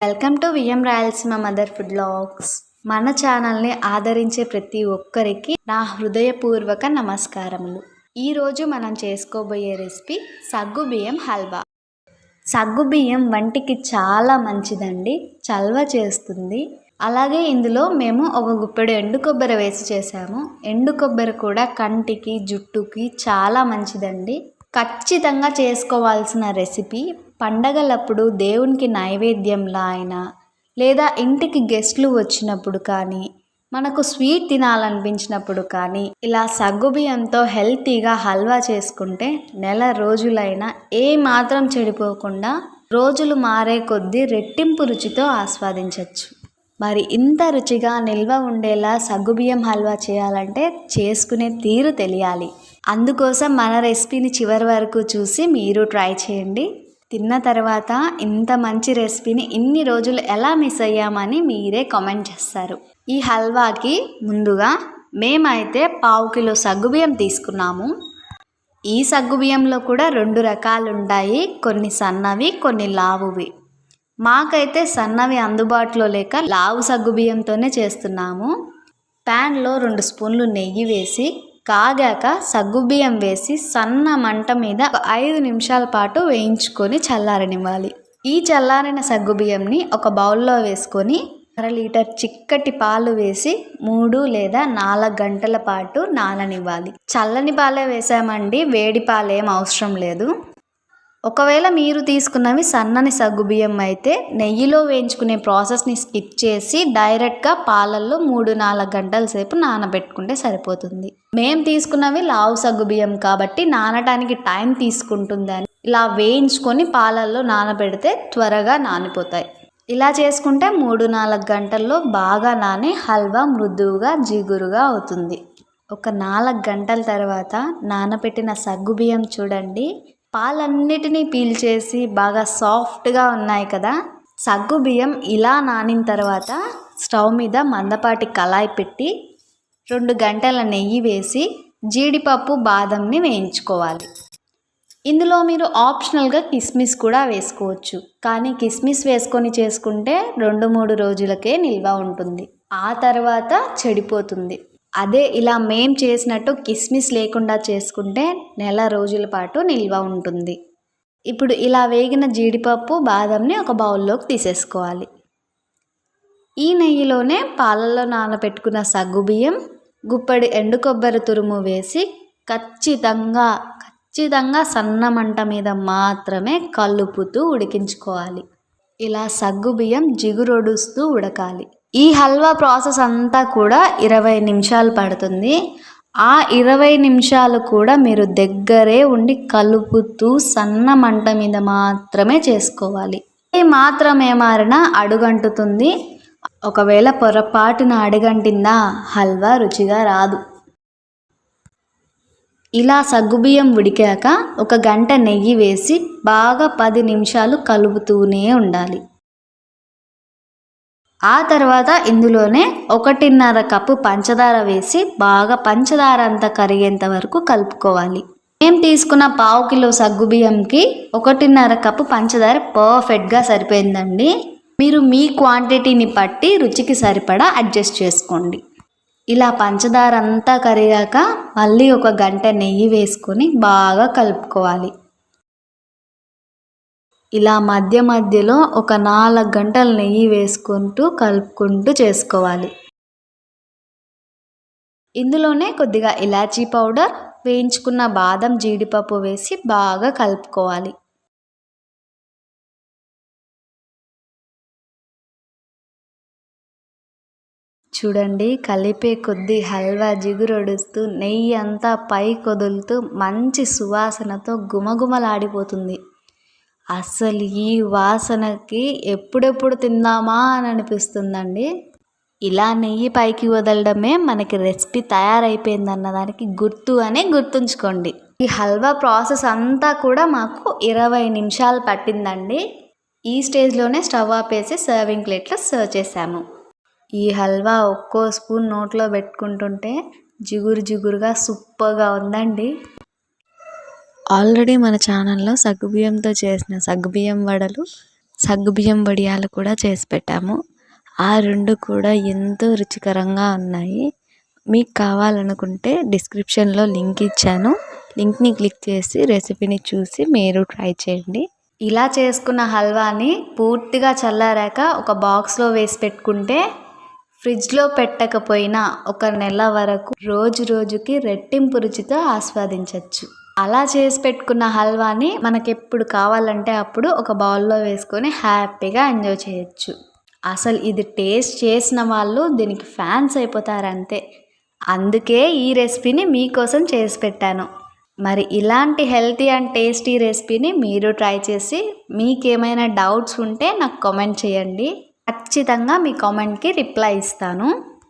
Welcome to VM Rayalaseema mother food blogs. మన ఛానల్ని ఆదరించే ప్రతి ఒక్కరికి నా హృదయపూర్వక నమస్కారములు. ఈరోజు మనం చేసుకోబోయే రెసిపీ సగ్గు బియ్యం హల్వా. సగ్గు బియ్యం వంటికి చాలా మంచిదండి చల్వ చేస్తుంది. అలాగే ఇందులో మేము ఒక గుప్పెడు ఎండు కొబ్బరి వేసి చేసాము. ఎండు కొబ్బరి కూడా కంటికి జుట్టుకి చాలా మంచిదండి. ఖచ్చితంగా చేసుకోవాల్సిన రెసిపీ పండగలప్పుడు దేవునికి నైవేద్యంలా అయినా లేదా ఇంటికి గెస్ట్లు వచ్చినప్పుడు కానీ మనకు స్వీట్ తినాలనిపించినప్పుడు కానీ ఇలా సగ్గుబియ్యంతో హెల్తీగా హల్వా చేసుకుంటే నెల రోజులైనా ఏ మాత్రం చెడిపోకుండా రోజులు మారే కొద్దీ రెట్టింపు రుచితో ఆస్వాదించవచ్చు మరి ఇంత రుచిగా నిల్వ ఉండేలా సగ్గుబియ్యం హల్వా చేయాలంటే చేసుకునే తీరు తెలియాలి. అందుకోసం మన రెసిపీని చివరి వరకు చూసి మీరు ట్రై చేయండి. తిన్న తర్వాత ఇంత మంచి రెసిపీని ఇన్ని రోజులు ఎలా మిస్ అయ్యామని మీరే కామెంట్ చేస్తారు. ఈ హల్వాకి ముందుగా మేమైతే పావు కిలో సగ్గుబియ్యం తీసుకున్నాము. ఈ సగ్గుబియ్యంలో కూడా రెండు రకాలు ఉంటాయి కొన్ని సన్నవి కొన్ని లావువి. మాకైతే సన్నవి అందుబాటులో లేక లావు సగ్గుబియ్యంతోనే చేస్తున్నాము. ప్యాన్లో రెండు స్పూన్లు నెయ్యి వేసి కాగాక సగ్గుబియ్యం వేసి సన్న మంట మీద ఐదు నిమిషాల పాటు వేయించుకొని చల్లారనివ్వాలి. ఈ చల్లారిన సగ్గుబియ్యంని ఒక బౌల్లో వేసుకొని అర లీటర్ చిక్కటి పాలు వేసి మూడు లేదా నాలుగు గంటల పాటు నాననివ్వాలి. చల్లని పాలే వేసామండి వేడి పాలేం అవసరం లేదు. ఒకవేళ మీరు తీసుకున్నవి సన్నని సగ్గుబియ్యం అయితే నెయ్యిలో వేయించుకునే ప్రాసెస్ని స్కిప్ చేసి డైరెక్ట్గా పాలల్లో మూడు నాలుగు గంటల సేపు నానబెట్టుకుంటే సరిపోతుంది. మేము తీసుకున్నవి లావు సగ్గుబియ్యం కాబట్టి నానడానికి టైం తీసుకుంటుందని ఇలా వేయించుకొని పాలల్లో నానబెడితే త్వరగా నానిపోతాయి. ఇలా చేసుకుంటే మూడు నాలుగు గంటల్లో బాగా నాని హల్వా మృదువుగా జిగురుగా అవుతుంది. ఒక నాలుగు గంటల తర్వాత నానబెట్టిన సగ్గుబియ్యం చూడండి. పాలన్నిటినీ పీల్చేసి బాగా సాఫ్ట్గా ఉన్నాయి కదా? సగ్గు బియ్యం ఇలా నానిన తర్వాత స్టవ్ మీద మందపాటి కళాయి పెట్టి రెండు గంటల నెయ్యి వేసి జీడిపప్పు బాదంని వేయించుకోవాలి. ఇందులో మీరు ఆప్షనల్గా కిస్మిస్ కూడా వేసుకోవచ్చు. కానీ కిస్మిస్ వేసుకొని చేసుకుంటే రెండు మూడు రోజులకే నిల్వ ఉంటుంది. ఆ తర్వాత చెడిపోతుంది. అదే ఇలా మేం చేసినట్టు కిస్మిస్ లేకుండా చేసుకుంటే నెల రోజుల పాటు నిల్వ ఉంటుంది. ఇప్పుడు ఇలా వేగిన జీడిపప్పు బాదంని ఒక బౌల్లోకి తీసేసుకోవాలి. ఈ నెయ్యిలోనే పాలల్లో నానబెట్టుకున్న సగ్గుబియ్యం గుప్పడి ఎండు కొబ్బరి తురుము వేసి ఖచ్చితంగా ఖచ్చితంగా సన్న మంట మీద మాత్రమే కలుపుతూ ఉడికించుకోవాలి. ఇలా సగ్గుబియ్యం జిగురొడుస్తూ ఉడకాలి. ఈ హల్వా ప్రాసెస్ అంతా కూడా ఇరవై నిమిషాలు పడుతుంది. ఆ ఇరవై నిమిషాలు కూడా మీరు దగ్గరే ఉండి కలుపుతూ సన్న మంట మీద మాత్రమే చేసుకోవాలి. ఈ మాత్రం ఏమారినా అడుగంటుతుంది. ఒకవేళ పొరపాటున అడుగంటిందా హల్వా రుచిగా రాదు. ఇలా సగ్గుబియ్యం ఉడికాక ఒక గంట నెయ్యి వేసి బాగా పది నిమిషాలు కలుపుతూనే ఉండాలి. ఆ తర్వాత ఇందులోనే ఒకటిన్నర కప్పు పంచదార వేసి బాగా పంచదార అంతా కరిగేంత వరకు కలుపుకోవాలి. మేము తీసుకున్న పావు కిలో సగ్గుబియ్యంకి ఒకటిన్నర కప్పు పంచదార పర్ఫెక్ట్గా సరిపోయిందండి. మీరు మీ క్వాంటిటీని బట్టి రుచికి సరిపడా అడ్జస్ట్ చేసుకోండి. ఇలా పంచదార అంతా కరిగాక మళ్ళీ ఒక గంట నెయ్యి వేసుకొని బాగా కలుపుకోవాలి. ఇలా మధ్య మధ్యలో ఒక నాలుగు గంటలు నెయ్యి వేసుకుంటూ కలుపుకుంటూ చేసుకోవాలి. ఇందులోనే కొద్దిగా ఇలాచీ పౌడర్ వేయించుకున్న బాదం జీడిపప్పు వేసి బాగా కలుపుకోవాలి. చూడండి కలిపే కొద్దీ హల్వా జిగురొడుస్తూ నెయ్యి అంతా పై కొదులుతూ మంచి సువాసనతో గుమగుమలాడిపోతుంది. అసలు ఈ వాసనకి ఎప్పుడెప్పుడు తిందామా అని అనిపిస్తుందండి. ఇలా నెయ్యి పైకి వదలడమే మనకి రెసిపీ తయారైపోయిందన్న దానికి గుర్తు అని గుర్తుంచుకోండి. ఈ హల్వా ప్రాసెస్ అంతా కూడా మాకు ఇరవై నిమిషాలు పట్టిందండి. ఈ స్టేజ్లోనే స్టవ్ ఆపేసి సర్వింగ్ ప్లేట్లో సర్వ్ చేసాము ఈ హల్వా ఒక్కో స్పూన్ నోట్లో పెట్టుకుంటుంటే జిగురు జిగురుగా సూపర్గా ఉందండి. ఆల్రెడీ మన ఛానల్లో సగ్గుబియ్యంతో చేసిన సగ్గుబియ్యం వడలు సగ్గుబియ్యం వడియాలు కూడా చేసి పెట్టాము. ఆ రెండు కూడా ఎంతో రుచికరంగా ఉన్నాయి. మీకు కావాలనుకుంటే డిస్క్రిప్షన్లో లింక్ ఇచ్చాను. లింక్ని క్లిక్ చేసి రెసిపీని చూసి మీరు ట్రై చేయండి. ఇలా చేసుకున్న హల్వాని పూర్తిగా చల్లారాక ఒక బాక్స్లో వేసి పెట్టుకుంటే ఫ్రిడ్జ్లో పెట్టకపోయినా ఒక నెల వరకు రోజు రోజుకి రెట్టింపు రుచితో ఆస్వాదించవచ్చు అలా చేసి పెట్టుకున్న హల్వాని మనకి ఎప్పుడు కావాలంటే అప్పుడు ఒక బౌల్లో వేసుకొని హ్యాపీగా ఎంజాయ్ చేయొచ్చు. అసలు ఇది టేస్ట్ చేసిన వాళ్ళు దీనికి ఫ్యాన్స్ అయిపోతారు అంతే అందుకే ఈ రెసిపీని మీకోసం చేసి పెట్టాను. మరి ఇలాంటి హెల్తీ అండ్ టేస్టీ రెసిపీని మీరు ట్రై చేసి మీకేమైనా డౌట్స్ ఉంటే నాకు కామెంట్ చేయండి. ఖచ్చితంగా మీ కామెంట్కి రిప్లై ఇస్తాను.